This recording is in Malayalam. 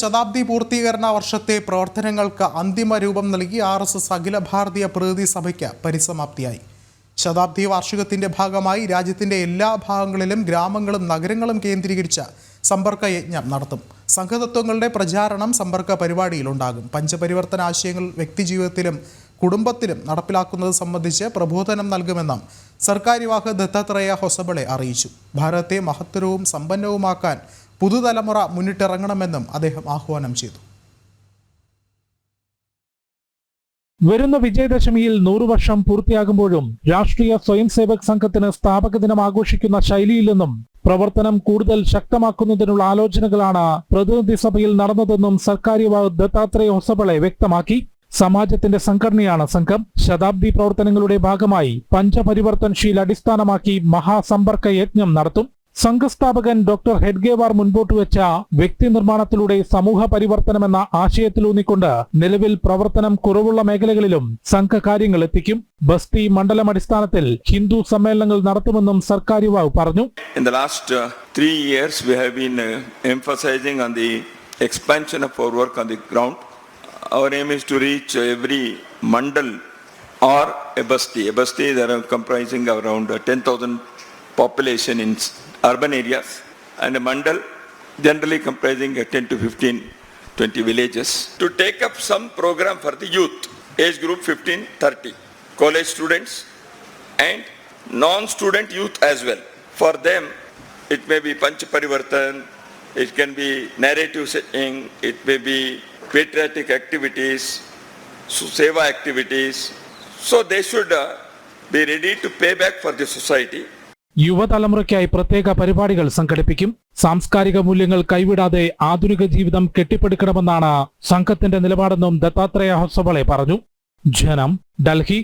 ശതാബ്ദി പൂർത്തീകരണ വർഷത്തെ പ്രവർത്തനങ്ങൾക്ക് അന്തിമ രൂപം നൽകി ആർ എസ് എസ് അഖില ഭാരതീയ പ്രതിനിധി സഭയ്ക്ക് പരിസമാപ്തിയായി. ശതാബ്ദി വാർഷികത്തിന്റെ ഭാഗമായി രാജ്യത്തിന്റെ എല്ലാ ഭാഗങ്ങളിലും ഗ്രാമങ്ങളും നഗരങ്ങളും കേന്ദ്രീകരിച്ച സമ്പർക്ക യജ്ഞം നടത്തും. സംഘതത്വങ്ങളുടെ പ്രചാരണം സമ്പർക്ക പരിപാടിയിലുണ്ടാകും. പഞ്ചപരിവർത്തന ആശയങ്ങൾ വ്യക്തിജീവിതത്തിലും കുടുംബത്തിലും നടപ്പിലാക്കുന്നത് സംബന്ധിച്ച് പ്രബോധനം നൽകുമെന്നും സർക്കാർ വാഹ ദത്താത്രേയ ഹൊസബളെ അറിയിച്ചു. ഭാരതത്തെ മഹത്തരവും സമ്പന്നവുമാക്കാൻ പുതുതലമുറ മുന്നിട്ടിറങ്ങണമെന്നും അദ്ദേഹം ആഹ്വാനം ചെയ്തു. വരുന്ന വിജയദശമിയിൽ നൂറു വർഷം പൂർത്തിയാകുമ്പോഴും രാഷ്ട്രീയ സ്വയം സേവക് സംഘത്തിന് സ്ഥാപക ദിനം ആഘോഷിക്കുന്ന ശൈലിയിൽ നിന്നും പ്രവർത്തനം കൂടുതൽ ശക്തമാക്കുന്നതിനുള്ള ആലോചനകളാണ് പ്രതിനിധി സഭയിൽ നടന്നതെന്നും സർക്കാർ ദത്താത്രേയ ഹൊസബളെ വ്യക്തമാക്കി. സമാജത്തിന്റെ സംഘടനയാണ് സംഘം. ശതാബ്ദി പ്രവർത്തനങ്ങളുടെ ഭാഗമായി പഞ്ചപരിവർത്തൻശീൽ അടിസ്ഥാനമാക്കി മഹാസമ്പർക്ക യജ്ഞം നടത്തും. സംഘസ്ഥാപകൻ ഡോക്ടർ ഹെഡ്ഗേവാർ മുൻപോട്ട് വെച്ച വ്യക്തി നിർമ്മാണത്തിലൂടെ സമൂഹ പരിവർത്തനം എന്ന ആശയത്തിലൂന്നിക്കൊണ്ട് നിലവിൽ പ്രവർത്തനം കുറവുള്ള മേഖലകളിലും സംഘകാര്യങ്ങൾ എത്തിക്കും. ബസ്തി മണ്ഡലം അടിസ്ഥാനത്തിൽ ഹിന്ദു സമ്മേളനങ്ങൾ നടത്തുമെന്നും സർക്കാർ യുവാവ് പറഞ്ഞു. Mandal R A Basti A Basti comprising around ten thousand population in urban areas, and a mandal generally comprising uh, 10 to 15, 20 villages. To take up some program for the youth, age group 15, 30, college students, and non-student youth as well. For them, it may be Panch Parivartan, it can be narrative setting, it may be patriotic activities, seva activities. So they should uh, be ready to pay back for the society. യുവതലമുറയ്ക്കായി പ്രത്യേക പരിപാടികൾ സംഘടിപ്പിക്കും. സാംസ്കാരിക മൂല്യങ്ങൾ കൈവിടാതെ ആധുനിക ജീവിതം കെട്ടിപ്പടുക്കണമെന്നാണ് സംഘത്തിന്റെ നിലപാടെന്നും ദത്താത്രേയ ഹൊസബളെ പറഞ്ഞു. ജനം ഡൽഹി